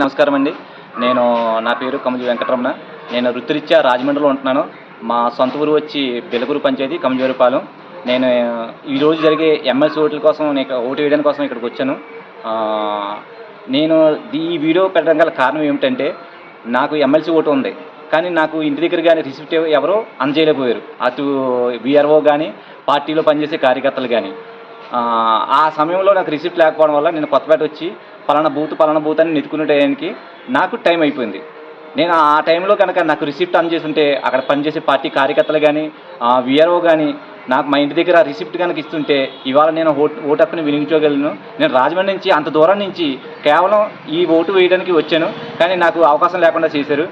నమస్కారం అండి. నేను నా పేరు కమజి వెంకటరమణ. నేను వృత్తిరీత్యా రాజమండ్రిలో ఉంటున్నాను. మా సొంత ఊరు వచ్చి బెలగూరు పంచాయతీ కమజోరిపాలెం. నేను ఈరోజు జరిగే ఎమ్మెల్సీ ఓట్ల కోసం నేను ఓటు వేయడానికి కోసం ఇక్కడికి వచ్చాను. నేను ఈ వీడియో పెట్టడం గల కారణం ఏమిటంటే నాకు ఎమ్మెల్సీ ఓటు ఉంది. కానీ నాకు ఇంటి దగ్గర కానీ రిసిప్ట్ ఎవరో అందజేయలేకపోయారు. అటు విఆర్ఓ కానీ పార్టీలో పనిచేసే కార్యకర్తలు కానీ ఆ సమయంలో నాకు రిసిప్ట్ లేకపోవడం వల్ల నేను కొత్తపేట వచ్చి పలానా బూత్ పలానా బూత్ అని నెత్తుకునే టైంకి నాకు టైం అయిపోయింది. నేను ఆ టైంలో కనుక నాకు రిసిప్ట్ అందజేస్తుంటే ఉంటే అక్కడ పనిచేసే పార్టీ కార్యకర్తలు కానీ విఆర్ఓ కానీ నాకు మా ఇంటి దగ్గర రిసిప్ట్ కనుక ఇస్తుంటే ఇవాళ నేను ఓటు ఓటు హక్కుని వినియోగించగలను. నేను రాజమండ్రి నుంచి అంత దూరం నుంచి కేవలం ఈ ఓటు వేయడానికి వచ్చాను. కానీ నాకు అవకాశం లేకుండా చేశారు.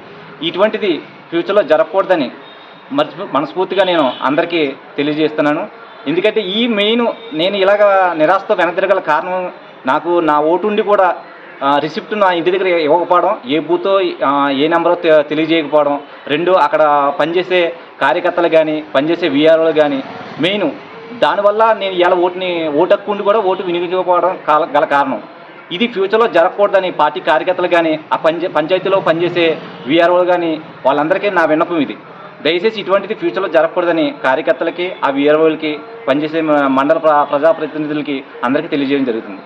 ఇటువంటిది ఫ్యూచర్లో జరగకూడదని మర్చి మనస్ఫూర్తిగా నేను అందరికీ తెలియజేస్తున్నాను. ఎందుకంటే ఈ మెయిన్ నేను ఇలాగ నిరాశతో వెనక్కి కారణం నాకు నా ఓటు ఉండి కూడా రిసిప్ట్ నా ఇంటి దగ్గర ఇవ్వకపోవడం ఏ బూతో ఏ నెంబరో తె- తెలియజేయకపోవడం రెండు అక్కడ పనిచేసే కార్యకర్తలు కానీ పనిచేసే విఆర్ఓలు కానీ మెయిన్ దానివల్ల నేను ఇలా ఓటుని ఓటు హక్కు ఉండి కూడా ఓటు వినియోగించకపోవడం గల కారణం. ఇది ఫ్యూచర్లో జరగకూడదని పార్టీ కార్యకర్తలు కానీ ఆ పంచ పంచాయతీలో పనిచేసే విఆర్ఓలు కానీ వాళ్ళందరికీ నా విన్నపం ఇది. దయచేసి ఇటువంటిది ఫ్యూచర్లో జరగకూడదని కార్యకర్తలకి ఆ విఆర్ఓలకి పనిచేసే మండల ప్ర- ప్రజాప్రతినిధులకి అందరికీ తెలియజేయడం జరుగుతుంది.